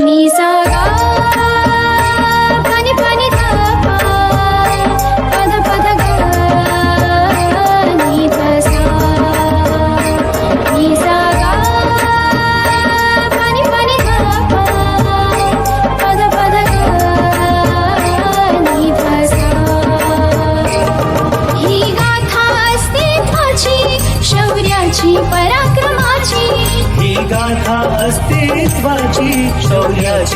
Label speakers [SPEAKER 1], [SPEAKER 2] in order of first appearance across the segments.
[SPEAKER 1] नि सा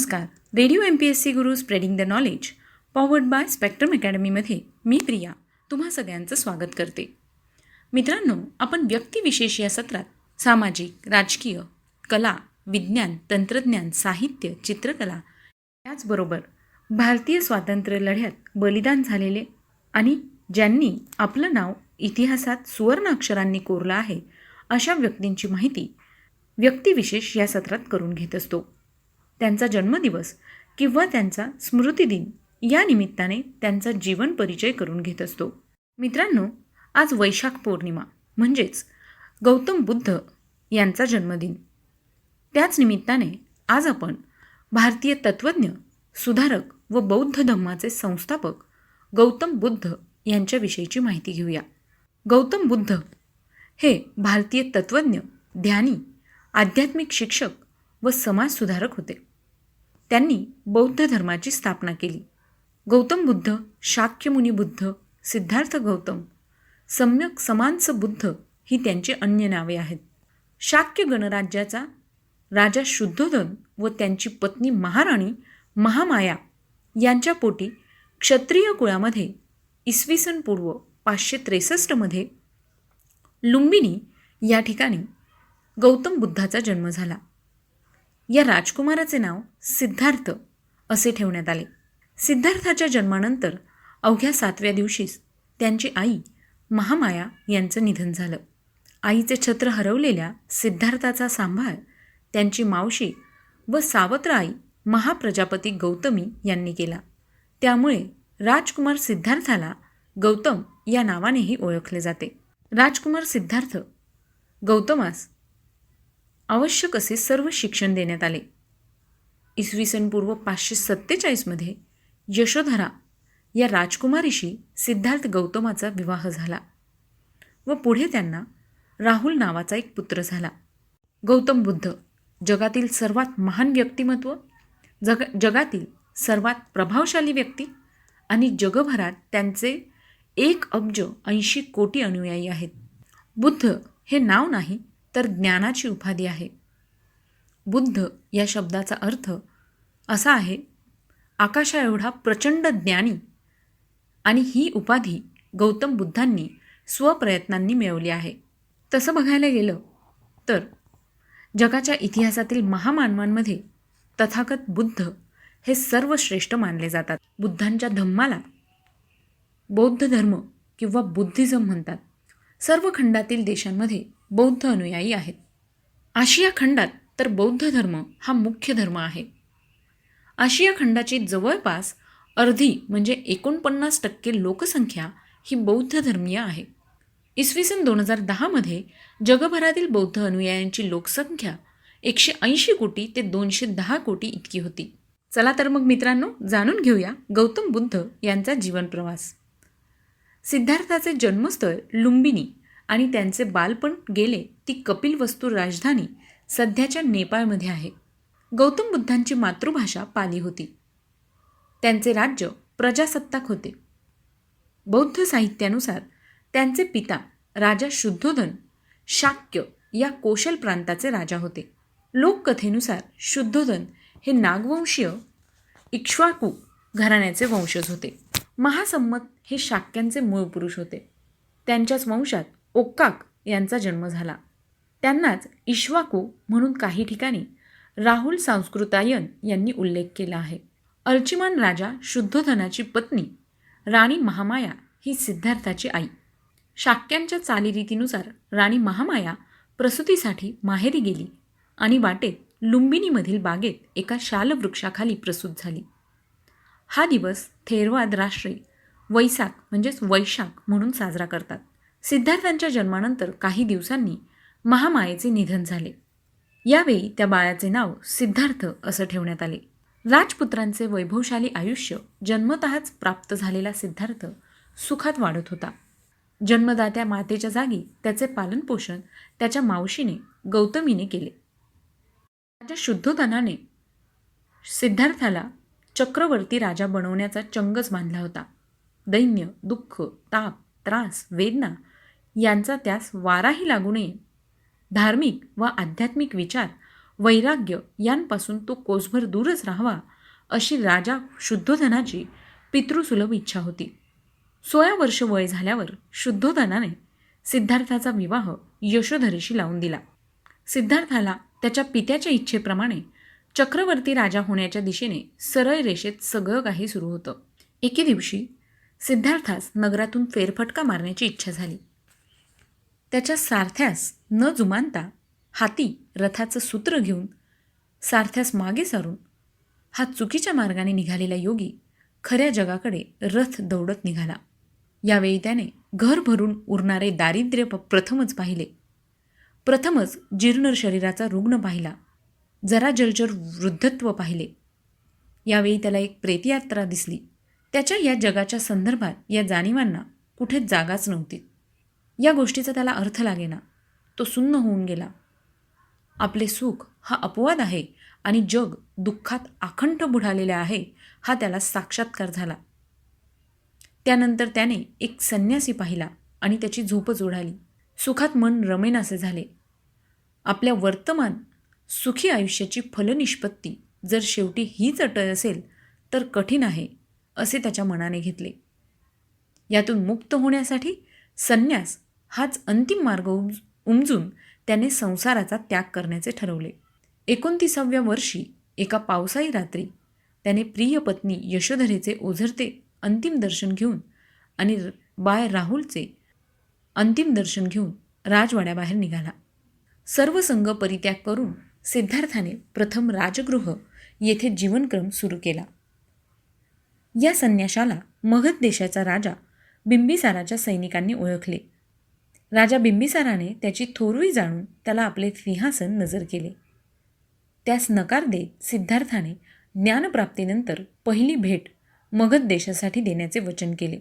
[SPEAKER 2] नमस्कार. Radio M P S C Guru spreading the knowledge powered by spectrum अकॅडमीमध्ये मी प्रिया तुम्हा सगळ्यांचं स्वागत करते. मित्रांनो आपण व्यक्तिविशेष या सत्रात सामाजिक राजकीय कला विज्ञान तंत्रज्ञान साहित्य चित्रकला त्याचबरोबर भारतीय स्वातंत्र्य लढ्यात बलिदान झालेले आणि ज्यांनी आपलं नाव इतिहासात सुवर्ण अक्षरांनी कोरलं आहे अशा व्यक्तींची माहिती व्यक्तिविशेष या सत्रात करून घेत असतो. त्यांचा जन्मदिवस किंवा त्यांचा स्मृतिदिन या निमित्ताने त्यांचा जीवन परिचय करून घेत असतो. मित्रांनो आज वैशाख पौर्णिमा म्हणजेच गौतम बुद्ध यांचा जन्मदिन. त्याच निमित्ताने आज आपण भारतीय तत्त्वज्ञ सुधारक व बौद्ध धम्माचे संस्थापक गौतम बुद्ध यांच्याविषयीची माहिती घेऊया. गौतम बुद्ध हे भारतीय तत्त्वज्ञ ध्यानी आध्यात्मिक शिक्षक व समाजसुधारक होते. त्यांनी बौद्ध धर्माची स्थापना केली. गौतम बुद्ध शाक्यमुनी बुद्ध सिद्धार्थ गौतम सम्यक समांस बुद्ध ही त्यांची अन्य नावे आहेत. शाक्य गणराज्याचा राजा शुद्धोधन व त्यांची पत्नी महाराणी महामाया यांच्या पोटी क्षत्रिय कुळामध्ये इसवी सन पूर्व पाचशे त्रेसष्टमध्ये लुंबिनी या ठिकाणी गौतम बुद्धाचा जन्म झाला. या राजकुमाराचे नाव सिद्धार्थ असे ठेवण्यात आले. सिद्धार्थाच्या जन्मानंतर अवघ्या सातव्या दिवशीच त्यांची आई महामाया यांचं निधन झालं. आईचे छत्र हरवलेल्या सिद्धार्थाचा सांभाळ त्यांची मावशी व सावत्र आई महाप्रजापती गौतमी यांनी केला. त्यामुळे राजकुमार सिद्धार्थाला गौतम या नावानेही ओळखले जाते. राजकुमार सिद्धार्थ गौतमास आवश्यक असे सर्व शिक्षण देण्यात आले. इसवी सन पूर्व पाचशे सत्तेचाळीसमध्ये यशोधरा या राजकुमारीशी सिद्धार्थ गौतमाचा विवाह झाला व पुढे त्यांना राहुल नावाचा एक पुत्र झाला. गौतम बुद्ध जगातील सर्वात महान व्यक्तिमत्व जग जगातील सर्वात प्रभावशाली व्यक्ती आणि जगभरात त्यांचे एक अब्ज ऐंशी कोटी अनुयायी आहेत. बुद्ध हे नाव नाही तर ज्ञानाची उपाधी आहे. बुद्ध या शब्दाचा अर्थ असा आहे आकाशाएवढा प्रचंड ज्ञानी आणि ही उपाधी गौतम बुद्धांनी स्वप्रयत्नांनी मिळवली आहे. तसं बघायला गेलं तर जगाच्या इतिहासातील महामानवांमध्ये तथागत बुद्ध हे सर्वश्रेष्ठ मानले जातात. बुद्धांच्या धम्माला बौद्ध धर्म किंवा बुद्धिझम म्हणतात. सर्व खंडातील देशांमध्ये बौद्ध अनुयायी आहेत. आशिया खंडात तर बौद्ध धर्म हा मुख्य धर्म आहे. आशिया खंडाची जवळपास अर्धी म्हणजे एकोणपन्नास टक्के लोकसंख्या ही बौद्ध धर्मीय आहे. इसवी सन दोन हजार दहामध्ये जगभरातील बौद्ध अनुयायांची लोकसंख्या एकशे ऐंशी कोटी ते दोनशे दहा कोटी इतकी होती. चला तर मग मित्रांनो जाणून घेऊया गौतम बुद्ध यांचा जीवनप्रवास सिद्धार्थाचे जन्मस्थळ लुंबिनी आणि त्यांचे बालपण गेले ती कपिलवस्तू राजधानी सध्याच्या नेपाळमध्ये आहे. गौतम बुद्धांची मातृभाषा पाली होती. त्यांचे राज्य प्रजासत्ताक होते. बौद्ध साहित्यानुसार त्यांचे पिता राजा शुद्धोधन शाक्य या कोशल प्रांताचे राजा होते. लोककथेनुसार शुद्धोधन हे नागवंशीय इक्ष्वाकू घराण्याचे वंशज होते. महासंमत हे शाक्यांचे मूळ पुरुष होते. त्यांच्याच वंशात ओक्काक यांचा जन्म झाला. त्यांनाच इश्वाकू म्हणून काही ठिकाणी राहुल सांस्कृतायन यांनी उल्लेख केला आहे. अर्चिमान राजा शुद्धोधनाची पत्नी राणी महामाया ही सिद्धार्थाची आई. शाक्यांच्या चालीरीतीनुसार राणी महामाया प्रसूतीसाठी माहेरी गेली आणि वाटेत लुंबिनीमधील बागेत एका शालवृक्षाखाली प्रसूत झाली. हा दिवस थेरवाद राष्ट्रे वैसाख म्हणजेच वैशाख म्हणून साजरा करतात. सिद्धार्थांच्या जन्मानंतर काही दिवसांनी महामायेचे निधन झाले. यावेळी त्या बाळाचे नाव सिद्धार्थ असं ठेवण्यात आले. राजपुत्रांचे वैभवशाली आयुष्य जन्मतःच प्राप्त झालेला सिद्धार्थ सुखात वाढत होता. जन्मदात्या मातेच्या जागी त्याचे पालनपोषण त्याच्या मावशीने गौतमीने केले. त्याच्या शुद्धोधनाने सिद्धार्थाला चक्रवर्ती राजा बनवण्याचा चंगच बांधला होता. दैन्य दुःख ताप त्रास वेदना यांचा त्यास वाराही लागू नये. धार्मिक व आध्यात्मिक विचार वैराग्य यांपासून तो कोसभर दूरच राहावा अशी राजा शुद्धोधनाची पितृसुलभ इच्छा होती. सोळा वर्ष वय झाल्यावर शुद्धोधनाने सिद्धार्थाचा विवाह यशोधरेशी लावून दिला. सिद्धार्थाला त्याच्या पित्याच्या इच्छेप्रमाणे चक्रवर्ती राजा होण्याच्या दिशेने सरळ रेषेत सगळं काही सुरू होतं. एके दिवशी सिद्धार्थास नगरातून फेरफटका मारण्याची इच्छा झाली. त्याच्या सारथ्यास न जुमानता हाती रथाचं सूत्र घेऊन सारथ्यास मागे सारून हा चुकीच्या मार्गाने निघालेला योगी खऱ्या जगाकडे रथ दौडत निघाला. यावेळी त्याने घर भरून उरणारे दारिद्र्य प- प्रथमच पाहिले. प्रथमच जीर्ण शरीराचा रुग्ण पाहिला. जरा जलचर वृद्धत्व पाहिले. यावेळी त्याला एक प्रेतयात्रा दिसली. त्याच्या या जगाच्या संदर्भात या जाणीवांना कुठेच जागाच नव्हती. या गोष्टीचा त्याला अर्थ लागेना. तो सुन्न होऊन गेला. आपले सुख हा अपवाद आहे आणि जग दुःखात आखंड बुडालेले आहे हा त्याला साक्षात्कार झाला. त्यानंतर त्याने एक संन्यासी पाहिला आणि त्याची झोपच उडाली सुखात मन रमेनासे झाले. आपल्या वर्तमान सुखी आयुष्याची फलनिष्पत्ती जर शेवटी हीच अट असेल तर कठीण आहे असे त्याच्या मनाने घेतले. यातून मुक्त होण्यासाठी संन्यास हाच अंतिम मार्ग उम उमजून त्याने संसाराचा त्याग करण्याचे ठरवले. एकोणतीसाव्या वर्षी एका पावसाळी रात्री त्याने प्रिय पत्नी यशोधरेचे ओझरते अंतिम दर्शन घेऊन आणि बाय राहुलचे अंतिम दर्शन घेऊन राजवाड्याबाहेर निघाला. सर्व संघ परित्याग करून सिद्धार्थाने प्रथम राजगृह येथे जीवनक्रम सुरू केला. या संन्याशाला मगध देशाचा राजा बिंबिसाराच्या सैनिकांनी ओळखले. राजा बिंबिसाराने त्याची थोरवी जाणून त्याला आपले सिंहासन नजर केले. त्यास नकार देत सिद्धार्थाने ज्ञानप्राप्तीनंतर पहिली भेट मगध देशासाठी देण्याचे वचन केले.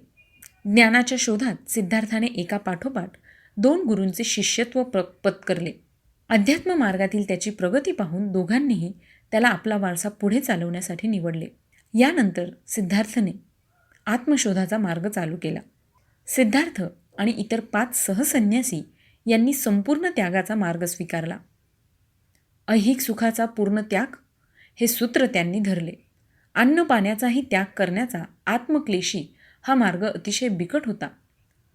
[SPEAKER 2] ज्ञानाच्या शोधात सिद्धार्थाने एका पाठोपाठ दोन गुरूंचे शिष्यत्व प्र पत्करले. अध्यात्म मार्गातील त्याची प्रगती पाहून दोघांनीही त्याला आपला वारसा पुढे चालवण्यासाठी निवडले. यानंतर सिद्धार्थने आत्मशोधाचा मार्ग चालू केला. सिद्धार्थ आणि इतर पाच सहसन्यासी यांनी संपूर्ण त्यागाचा मार्ग स्वीकारला. ऐहिक सुखाचा पूर्ण त्याग हे सूत्र त्यांनी धरले. अन्न पाण्याचाही त्याग करण्याचा आत्मक्लेशी हा मार्ग अतिशय बिकट होता.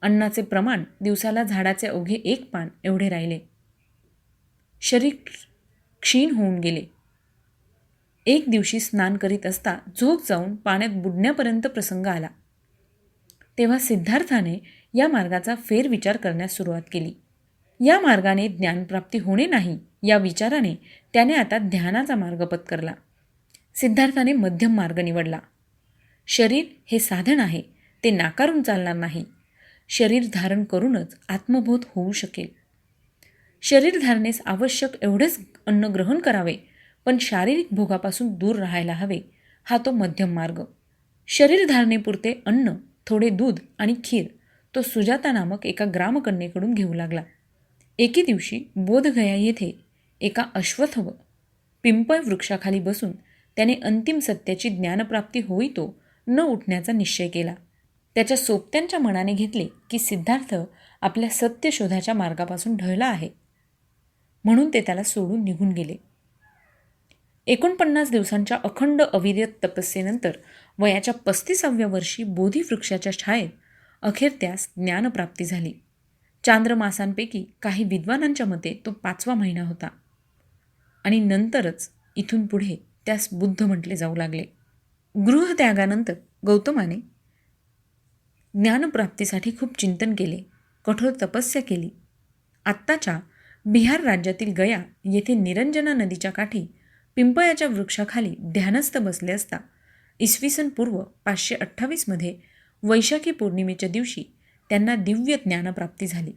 [SPEAKER 2] अन्नाचे प्रमाण दिवसाला झाडाचे अवघे एक पान एवढे राहिले. शरीर क्षीण होऊन गेले. एक दिवशी स्नान करीत असता झोप जाऊन पाण्यात बुडण्यापर्यंत प्रसंग आला. तेव्हा सिद्धार्थाने या मार्गाचा फेरविचार करण्यास सुरुवात केली. या मार्गाने ज्ञानप्राप्ती होणे नाही या विचाराने त्याने आता ध्यानाचा मार्ग पत्करला. सिद्धार्थाने मध्यम मार्ग निवडला. शरीर हे साधन आहे ते नाकारून चालणार नाही. शरीर धारण करूनच आत्मबोध होऊ शकेल. शरीर धारणेस आवश्यक एवढेच अन्न ग्रहण करावे पण शारीरिक भोगापासून दूर राहायला हवे हा तो मध्यम मार्ग. शरीर धारणेपुरते अन्न थोडे दूध आणि खीर तो सुजाता नामक एका ग्रामकन्येकडून घेऊ लागला. एके दिवशी बोधगया येथे एका अश्वथव पिंपळ वृक्षाखाली बसून त्याने अंतिम सत्याची ज्ञानप्राप्ती होईतो न उठण्याचा निश्चय केला. त्याच्या सोबत्यांच्या मनाने घेतले की सिद्धार्थ आपल्या सत्यशोधाच्या मार्गापासून ढळला आहे. म्हणून ते त्याला सोडून निघून गेले. एकोणपन्नास दिवसांच्या अखंड अविरत तपस्येनंतर वयाच्या पस्तीसाव्या वर्षी बोधिवृक्षाच्या छायेत अखेर त्यास ज्ञानप्राप्ती झाली. चांद्रमासांपैकी काही विद्वानांच्या मते तो पाचवा महिना होता. आणि नंतरच इथून पुढे त्यास बुद्ध म्हटले जाऊ लागले. गृहत्यागानंतर गौतमाने ज्ञानप्राप्तीसाठी खूप चिंतन केले कठोर तपस्या केली. आत्ताच्या बिहार राज्यातील गया येथे निरंजना नदीच्या काठी पिंपळाच्या वृक्षाखाली ध्यानस्थ बसले असता इसवी सन पूर्व पाचशे अठ्ठावीसमध्ये वैशाखी पौर्णिमेच्या दिवशी त्यांना दिव्य ज्ञानप्राप्ती झाली.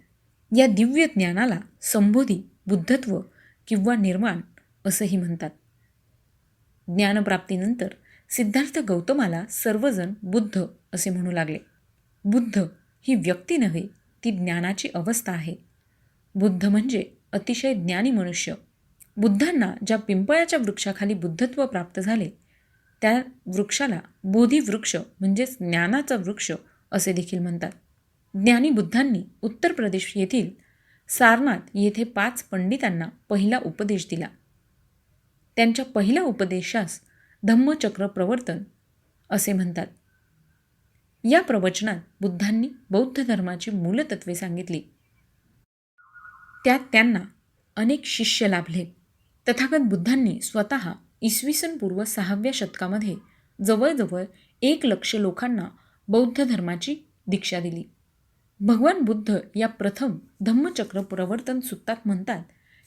[SPEAKER 2] या दिव्य ज्ञानाला संबोधी बुद्धत्व किंवा निर्माण असंही म्हणतात. ज्ञानप्राप्तीनंतर सिद्धार्थ गौतमाला सर्वजण बुद्ध असे म्हणू लागले. बुद्ध ही व्यक्ती नव्हे ती ज्ञानाची अवस्था आहे. बुद्ध म्हणजे अतिशय ज्ञानी मनुष्य. बुद्धांना ज्या पिंपळाच्या वृक्षाखाली बुद्धत्व प्राप्त झाले त्या वृक्षाला बोधिवृक्ष म्हणजेच ज्ञानाचा वृक्ष असे देखील म्हणतात. ज्ञानी बुद्धांनी उत्तर प्रदेश येथील सारनाथ येथे पाच पंडितांना पहिला उपदेश दिला. त्यांच्या पहिल्या उपदेशास धम्मचक्र प्रवर्तन असे म्हणतात. या प्रवचनात बुद्धांनी बौद्ध धर्माची मूलतत्वे सांगितली. त्यात त्यांना अनेक शिष्य लाभले. तथागत बुद्धांनी स्वतः इसवी सन पूर्व सहाव्या शतकामध्ये जवळजवळ एक लक्ष लोकांना बौद्ध धर्माची दीक्षा दिली. भगवान बुद्ध या प्रथम धम्मचक्र प्रवर्तन सुत्तात म्हणतात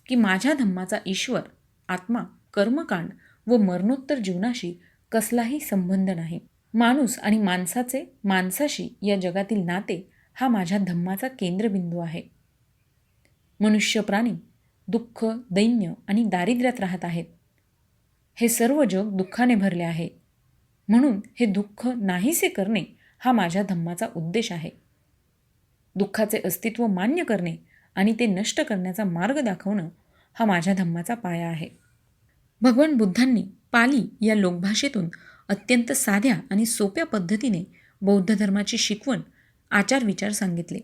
[SPEAKER 2] की माझ्या धम्माचा ईश्वर आत्मा कर्मकांड व मरणोत्तर जीवनाशी कसलाही संबंध नाही. माणूस आणि माणसाचे माणसाशी या जगातील नाते हा माझ्या धम्माचा केंद्रबिंदू आहे. मनुष्य प्राणी दुःख दैन्य आणि दारिद्र्यात राहत आहेत. हे सर्व जग दुःखाने भरले आहे. म्हणून हे दुःख नाहीसे करणे हा माझ्या धम्माचा उद्देश आहे. दुःखाचे अस्तित्व मान्य करणे आणि ते नष्ट करण्याचा मार्ग दाखवणं हा माझ्या धम्माचा पाया आहे. भगवान बुद्धांनी पाली या लोकभाषेतून अत्यंत साध्या आणि सोप्या पद्धतीने बौद्ध धर्माची शिकवण आचार विचार सांगितले.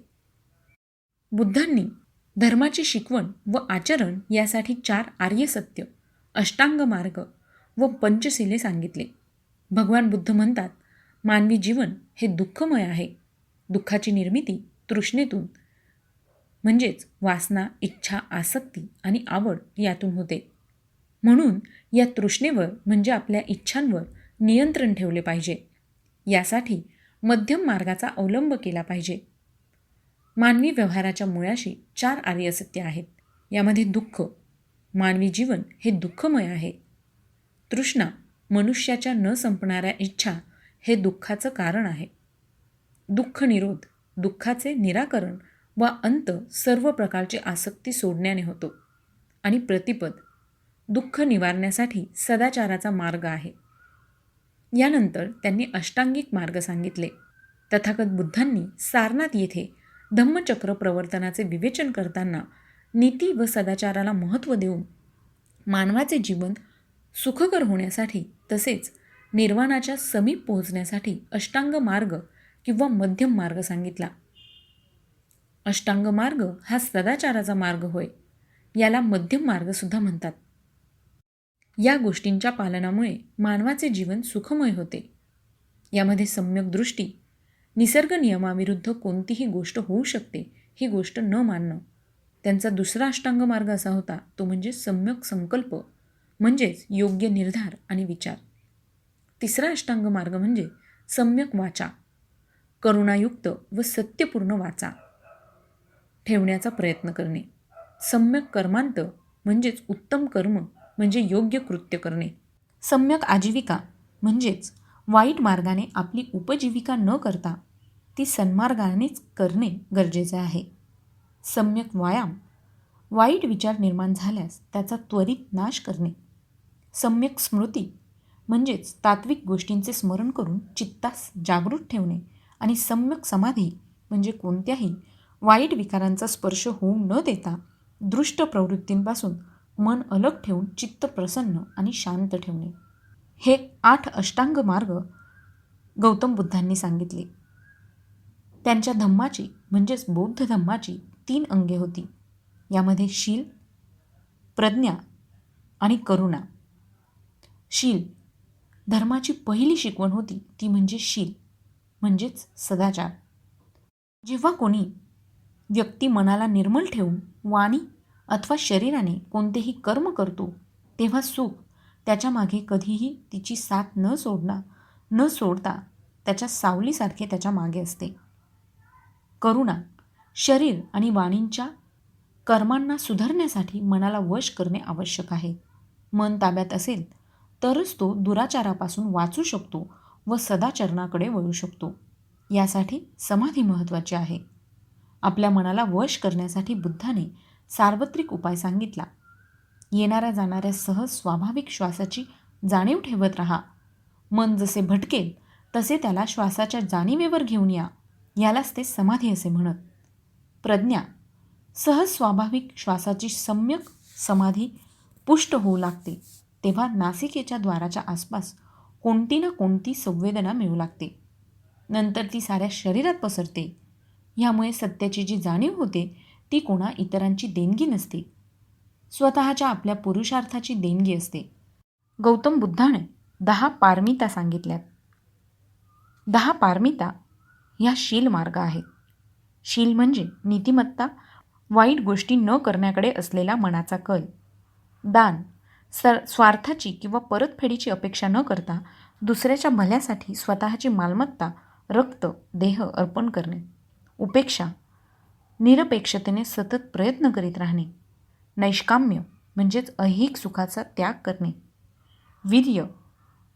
[SPEAKER 2] बुद्धांनी धर्माची शिकवण व आचरण यासाठी चार आर्यसत्य अष्टांग मार्ग व पंचशिले सांगितले. भगवान बुद्ध म्हणतात मानवी जीवन हे दुःखमय आहे. दुःखाची निर्मिती तृष्णेतून. म्हणजेच वासना इच्छा आसक्ती आणि आवड यातून होते. म्हणून या तृष्णेवर म्हणजे आपल्या इच्छांवर नियंत्रण ठेवले पाहिजे. यासाठी मध्यम मार्गाचा अवलंब केला पाहिजे. मानवी व्यवहाराच्या मुळाशी चार आर्यसत्य आहेत. यामध्ये दुःख. मानवी जीवन हे दुःखमय आहे. तृष्णा मनुष्याच्या न संपणाऱ्या इच्छा हे दुःखाचं कारण आहे. दुःख निरोध दुःखाचे निराकरण व अंत सर्व प्रकारची आसक्ती सोडण्याने होतो आणि प्रतिपद दुःख निवारण्यासाठी सदाचाराचा मार्ग आहे. यानंतर त्यांनी अष्टांगिक मार्ग सांगितले. तथागत बुद्धांनी सारनाथ येथे धम्मचक्र प्रवर्तनाचे विवेचन करताना नीती व सदाचाराला महत्त्व देऊन मानवाचे जीवन सुखकर होण्यासाठी तसेच निर्वाणाच्या समीप पोहोचण्यासाठी अष्टांग मार्ग किंवा मध्यम मार्ग सांगितला. अष्टांग मार्ग हा सदाचाराचा मार्ग होय याला मध्यम मार्गसुद्धा म्हणतात. या गोष्टींच्या पालनामुळे मानवाचे जीवन सुखमय होते. यामध्ये सम्यक दृष्टी निसर्ग नियमाविरुद्ध कोणतीही गोष्ट होऊ शकते ही गोष्ट न मानणं. त्यांचा दुसरा अष्टांग मार्ग असा होता तो म्हणजे सम्यक संकल्प. म्हणजेच योग्य निर्धार आणि विचार. तिसरा अष्टांग मार्ग म्हणजे सम्यक वाचा करुणायुक्त व सत्यपूर्ण वाचा. ठेवण्याचा प्रयत्न करणे. सम्यक कर्मांत म्हणजेच उत्तम कर्म म्हणजे योग्य कृत्य करणे. सम्यक आजीविका म्हणजेच वाईट मार्गाने आपली उपजीविका न करता ती सन्मार्गानेच करणे गरजेचे आहे. सम्यक व्यायाम वाईट विचार निर्माण झाल्यास त्याचा त्वरित नाश करणे. सम्यक स्मृती म्हणजेच तात्विक गोष्टींचे स्मरण करून चित्तास जागृत ठेवणे आणि सम्यक समाधी म्हणजे कोणत्याही वाईट विकारांचा स्पर्श होऊ न देता दृष्ट प्रवृत्तींपासून मन अलग ठेवून चित्त प्रसन्न आणि शांत ठेवणे. हे आठ अष्टांग मार्ग गौतम बुद्धांनी सांगितले. त्यांच्या धम्माची म्हणजेच बौद्ध धम्माची तीन अंगे होती. यामध्ये शील प्रज्ञा आणि करुणा. शील. धर्माची पहिली शिकवण होती ती म्हणजे शील म्हणजेच सदाचार. जेव्हा कोणी व्यक्ती मनाला निर्मल ठेवून वाणी अथवा शरीराने कोणतेही कर्म करतो तेव्हा सुख त्याच्यामागे कधीही तिची साथ न सोडणार न सोडता त्याच्या सावलीसारखे त्याच्यामागे असते. करुणा शरीर आणि वाणींच्या कर्मांना सुधारण्यासाठी मनाला वश करणे आवश्यक आहे. मन ताब्यात असेल तरच तो दुराचारापासून वाचू शकतो व सदाचरणाकडे वळू शकतो. यासाठी समाधी महत्त्वाची आहे. आपल्या मनाला वश करण्यासाठी बुद्धाने सार्वत्रिक उपाय सांगितला. येणाऱ्या जाणाऱ्या सहज स्वाभाविक श्वासाची जाणीव ठेवत राहा. मन जसे भटकेल तसे त्याला श्वासाच्या जाणीवेवर घेऊन या. यालाच ते समाधी असे म्हणत. प्रज्ञा सहज स्वाभाविक श्वासाची सम्यक समाधी पुष्ट होऊ लागते. तेव्हा नासिकेच्या द्वाराच्या आसपास कोणती ना कोणती संवेदना मिळू लागते. नंतर ती साऱ्या शरीरात पसरते. ह्यामुळे सत्याची जी जाणीव होते ती कोणा इतरांची देणगी नसते. स्वतःच्या आपल्या पुरुषार्थाची देणगी असते. गौतम बुद्धाने दहा पारमिता सांगितल्यात. दहा पारमिता ह्या शील मार्ग आहेत. शील म्हणजे नीतिमत्ता वाईट गोष्टी न करण्याकडे असलेला मनाचा कल. दान सर स्वार्थाची किंवा परतफेडीची अपेक्षा न करता दुसऱ्याच्या भल्यासाठी स्वतःची मालमत्ता रक्त देह अर्पण करणे. उपेक्षा निरपेक्षतेने सतत प्रयत्न करीत राहणे. नैष्काम्य म्हणजेच ऐहिक सुखाचा त्याग करणे. वीर्य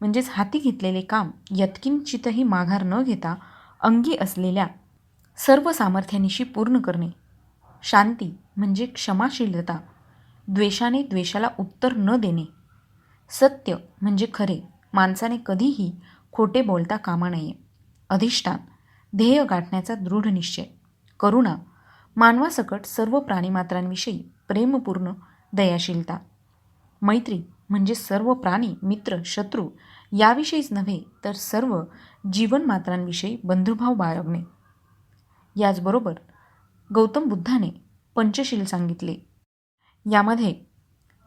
[SPEAKER 2] म्हणजेच हाती घेतलेले काम यत्किंचितही माघार न घेता अंगी असलेल्या सर्व सामर्थ्यानिशी पूर्ण करणे. शांती म्हणजे क्षमाशीलता द्वेषाने द्वेषाला उत्तर न देणे. सत्य म्हणजे खरे. माणसाने कधीही खोटे बोलता कामा नये. अधिष्ठान ध्येय गाठण्याचा दृढ निश्चय. करुणा मानवासकट सर्व प्राणीमात्रांविषयी प्रेमपूर्ण दयाशीलता. मैत्री म्हणजे सर्व प्राणी मित्र शत्रू याविषयीच नव्हे तर सर्व जीवनमात्रांविषयी बंधुभाव बाळगणे. याचबरोबर गौतम बुद्धाने पंचशील सांगितले. यामध्ये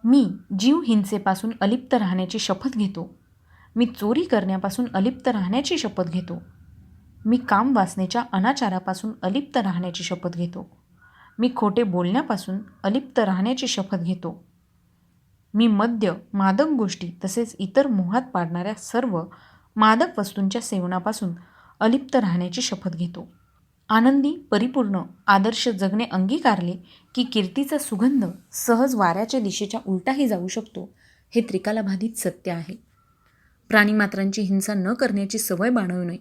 [SPEAKER 2] मी जीव हिंसेपासून अलिप्त राहण्याची शपथ घेतो. मी चोरी करण्यापासून अलिप्त राहण्याची शपथ घेतो. मी काम वाचण्याच्या अनाचारापासून अलिप्त राहण्याची शपथ घेतो. मी खोटे बोलण्यापासून अलिप्त राहण्याची शपथ घेतो. मी मद्य मादक गोष्टी तसेच इतर मोहात पाडणाऱ्या सर्व मादक वस्तूंच्या सेवनापासून अलिप्त राहण्याची शपथ घेतो. आनंदी परिपूर्ण आदर्श जगणे अंगीकारले की कीर्तीचा सुगंध सहज वाऱ्याच्या दिशेच्या उलटाही जाऊ शकतो हे त्रिकालाबाधित सत्य आहे. प्राणीमात्रांची हिंसा न करण्याची सवय बाणवू नये.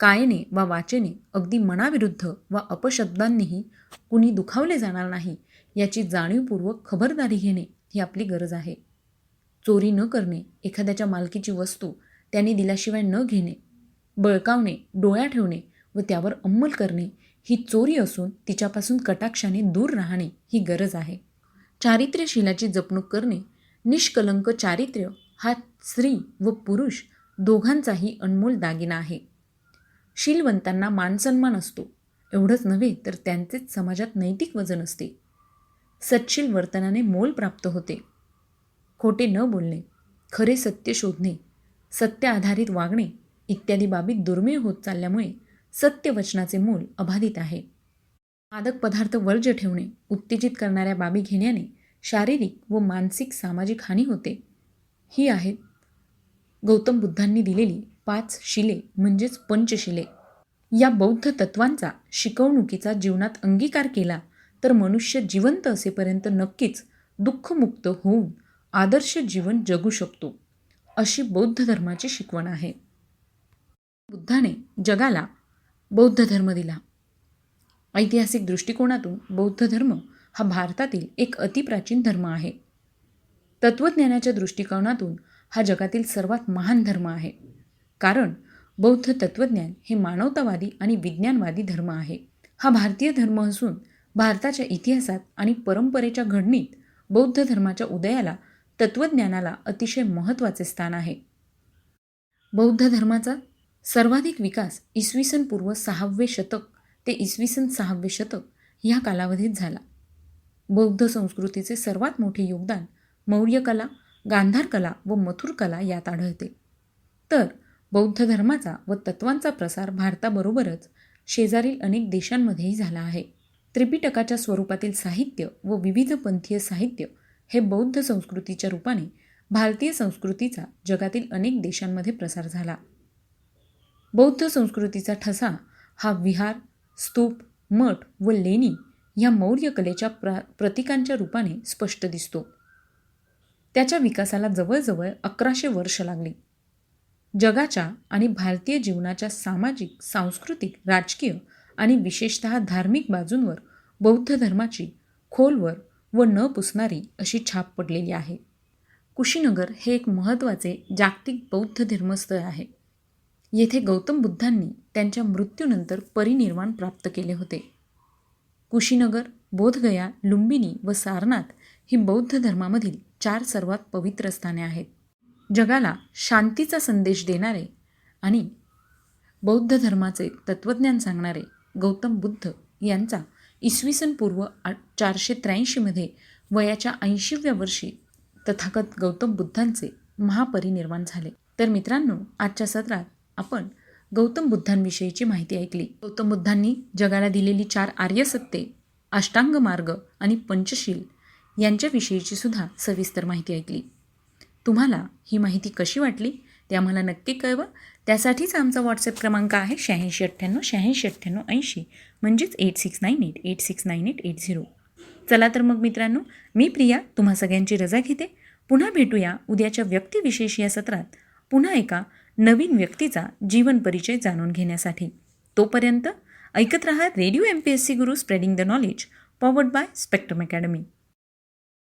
[SPEAKER 2] कायेने वा वाचेने अगदी मनाविरुद्ध वा अपशब्दांनीही कुणी दुखावले जाणार नाही याची जाणीवपूर्वक खबरदारी घेणे ही आपली गरज आहे. चोरी न करणे एखाद्याच्या मालकीची वस्तू त्यांनी दिल्याशिवाय न घेणे बळकावणे डोळ्या ठेवणे व त्यावर अंमल करणे ही चोरी असून तिच्यापासून कटाक्षाने दूर राहणे ही गरज आहे. चारित्र्यशीलाची जपणूक करणे निष्कलंक चारित्र्य हा स्त्री व पुरुष दोघांचाही अनमोल दागिना आहे. शीलवंतांना मानसन्मान असतो. एवढंच नव्हे तर त्यांचेच समाजात नैतिक वजन असते. सच्शील वर्तनाने मोल प्राप्त होते. खोटे न बोलणे खरे सत्य शोधणे सत्य आधारित वागणे इत्यादी बाबी दुर्मिळ होत चालल्यामुळे सत्यवचनाचे मोल अबाधित आहे. मादक पदार्थ वर्ज्य ठेवणे उत्तेजित करणाऱ्या बाबी घेण्याने शारीरिक व मानसिक सामाजिक हानी होते. ही आहेत गौतम बुद्धांनी दिलेली पाच शिले म्हणजेच पंचशिले. या बौद्ध तत्वांचा शिकवणुकीचा जीवनात अंगीकार केला तर मनुष्य जिवंत असेपर्यंत नक्कीच दुःखमुक्त होऊन आदर्श जीवन जगू शकतो अशी बौद्ध धर्माची शिकवण आहे. बुद्धाने जगाला बौद्ध धर्म दिला. ऐतिहासिक दृष्टिकोनातून बौद्ध धर्म हा भारतातील एक अतिप्राचीन धर्म आहे. तत्त्वज्ञानाच्या दृष्टिकोनातून हा जगातील सर्वात महान धर्म आहे. कारण बौद्ध तत्त्वज्ञान हे मानवतावादी आणि विज्ञानवादी धर्म आहे. हा भारतीय धर्म असून भारताच्या इतिहासात आणि परंपरेच्या घडणीत बौद्ध धर्माच्या उदयाला तत्त्वज्ञानाला अतिशय महत्त्वाचे स्थान आहे. बौद्ध धर्माचा सर्वाधिक विकास इसवी सन पूर्व सहावे शतक ते इसवी सन सहावे शतक ह्या कालावधीत झाला. बौद्ध संस्कृतीचे सर्वात मोठे योगदान मौर्य कला गांधार कला व मथुर कला यात आढळते. तर बौद्ध धर्माचा व तत्वांचा प्रसार भारताबरोबरच शेजारील अनेक देशांमध्येही झाला आहे. त्रिपिटकाच्या स्वरूपातील साहित्य व विविध पंथीय साहित्य हे बौद्ध संस्कृतीच्या रूपाने भारतीय संस्कृतीचा जगातील अनेक देशांमध्ये प्रसार झाला. बौद्ध संस्कृतीचा ठसा हा विहार स्तूप मठ व लेणी या मौर्य कलेच्या प्र प्रतीकांच्या रूपाने स्पष्ट दिसतो. त्याच्या विकासाला जवळजवळ अकराशे वर्ष लागली. जगाच्या आणि भारतीय जीवनाच्या सामाजिक सांस्कृतिक राजकीय आणि विशेषत धार्मिक बाजूंवर बौद्ध धर्माची खोलवर व न पुसणारी अशी छाप पडलेली आहे. कुशीनगर हे एक महत्त्वाचे जागतिक बौद्ध धर्मस्थळ आहे. येथे गौतम बुद्धांनी त्यांच्या मृत्यूनंतर परिनिर्वाण प्राप्त केले होते. कुशीनगर बोधगया लुंबिनी व सारनाथ ही बौद्ध धर्मामधील चार सर्वात पवित्र स्थाने आहेत. जगाला शांतीचा संदेश देणारे आणि बौद्ध धर्माचे तत्त्वज्ञान सांगणारे गौतम बुद्ध यांचा इसवी सन पूर्व चारशे त्र्याऐंशीमध्ये वयाच्या ऐंशीव्या वर्षी तथागत गौतम बुद्धांचे महापरिनिर्वाण झाले. तर मित्रांनो आजच्या सत्रात आपण गौतम बुद्धांविषयीची माहिती ऐकली. गौतम बुद्धांनी जगाला दिलेली चार आर्यसत्ते अष्टांग मार्ग आणि पंचशील यांच्याविषयीची सुद्धा सविस्तर माहिती ऐकली. तुम्हाला ही माहिती कशी वाटली? ते आम्हाला नक्की कळवा. त्यासाठीच आमचा व्हॉट्सअप क्रमांक आहे शहाऐंशी अठ्ठ्याण्णव शहाऐंशी अठ्ठ्याण्णव ऐंशी म्हणजेच eight six nine eight eight six nine eight eight zero चला तर मग मित्रांनो मी प्रिया तुम्हा सगळ्यांची रजा घेते. पुन्हा भेटूया उद्याच्या व्यक्तिविशेष या सत्रात. पुन्हा एका नवीन व्यक्तीचा जीवन परिचय जाणून घेण्यासाठी. तोपर्यंत ऐकत रहा radio M P S C Guru spreading the knowledge powered by spectrum academy